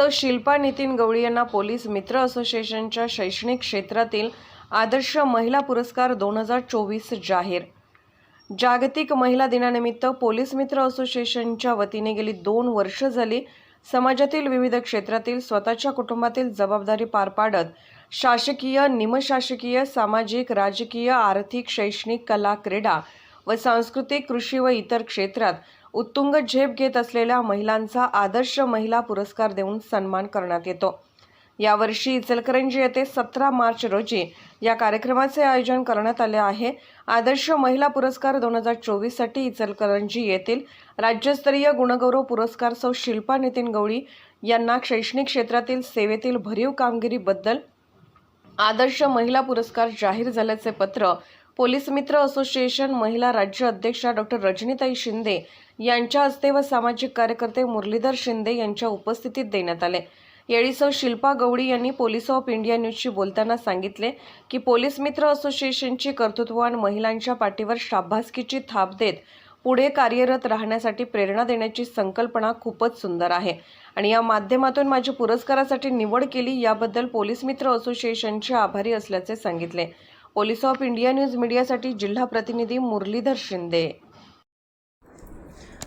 असं शिल्पा नितीन गवळी यांना पोलीस मित्र असोसिएशनच्या शैक्षणिक क्षेत्रातील आदर्श महिला पुरस्कार दोन हजार चोवीस जाहीर. जागतिक महिला दिनानिमित्त पोलीस मित्र असोसिएशनच्या वतीने गेली दोन वर्ष झाली समाजातील विविध क्षेत्रातील स्वतःच्या कुटुंबातील जबाबदारी पार पाडत शासकीय निमशासकीय सामाजिक राजकीय आर्थिक शैक्षणिक कला क्रीडा व सांस्कृतिक कृषी व इतर क्षेत्रात उत्तुंग झेप घेत असलेल्या महिलांचा आदर्श महिला पुरस्कार देऊन सन्मान करण्यात येतो. यावर्षी इचलकरंजी येथे सतरा मार्च रोजी या कार्यक्रमाचे आयोजन करण्यात आले आहे. आदर्श महिला पुरस्कार दोन हजार चोवीससाठी इचलकरंजी येथील राज्यस्तरीय गुणगौरव पुरस्कार सौ शिल्पा नितीन गवळी यांना शैक्षणिक क्षेत्रातील सेवेतील भरीव कामगिरीबद्दल आदर्श महिला पुरस्कार जाहीर झाल्याचे पत्र पोलीस मित्र असोसिएशन महिला राज्य अध्यक्षा डॉक्टर रजनीताई शिंदे यांच्या हस्ते व सामाजिक कार्यकर्ते मुरलीधर शिंदे यांच्या उपस्थितीत देण्यात आले. यावेळी सौ शिल्पा गवळी यांनी पोलीस ऑफ इंडिया न्यूजशी बोलताना सांगितले की पोलीस मित्र असोसिएशनची कर्तृत्ववान महिलांच्या पाठीवर शाबासकीची थाप देत पुढे कार्यरत राहण्यासाठी प्रेरणा देण्याची संकल्पना खूपच सुंदर आहे. आणि या माध्यमातून माझी पुरस्कारासाठी निवड केली याबद्दल पोलीस मित्र असोसिएशनचे आभारी असल्याचे सांगितले. पोलीस ऑफ इंडिया न्यूज मीडियासाठी जिल्हा प्रतिनिधी मुरलीधर शिंदे.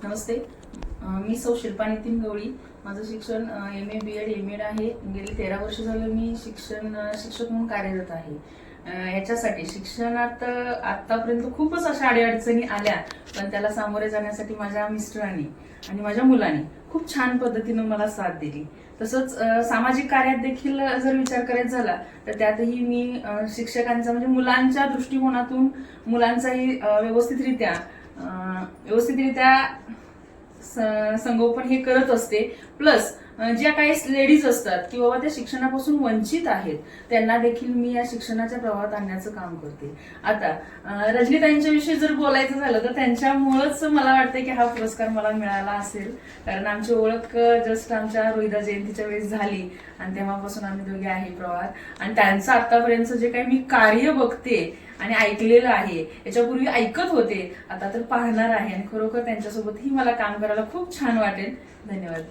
नमस्ते. मी सौ शिल्पा नितीन गवळी. माझं शिक्षण M A B Ed M Ed आहे. गेली तेरा वर्ष झालं मी शिक्षण शिक्षक म्हणून कार्यरत आहे. याच्यासाठी शिक्षणात आतापर्यंत खूपच अशा अडीअडचणी आल्या. पण त्याला सामोरे जाण्यासाठी माझ्या मिस्टरांनी आणि माझ्या मुलांनी खूप छान पद्धतीनं मला साथ दिली. तसंच सामाजिक कार्यात देखील जर विचार करायचा झाला तर त्यातही मी शिक्षकांचा म्हणजे मुलांच्या दृष्टिकोनातून मुलांचाही व्यवस्थितरित्या व्यवस्थितरित्या संगोपन हे करत असते. प्लस ज्या काही लेडीज असतात की बाबा त्या शिक्षणापासून वंचित आहेत त्यांना देखील मी या शिक्षणाच्या प्रवाहात आणण्याचं काम करते. आता अं, रजनीताईंच्या विषयी जर बोलायचं झालं तर त्यांच्यामुळंच मला वाटतं की हा पुरस्कार मला मिळाला असेल. कारण आमची ओळख जस्ट आमच्या रोहिदा जयंतीच्या वेळेस झाली आणि तेव्हापासून आम्ही दोघे आहे प्रवाहात. आणि त्यांचं आतापर्यंत जे काही मी कार्य बघते आणि ऐकलेलं आहे. याच्यापूर्वी ऐकत होते. आता तर पाहणार आहे आणि खरोखर त्यांच्यासोबतही मला काम करायला खूप छान वाटेल. धन्यवाद.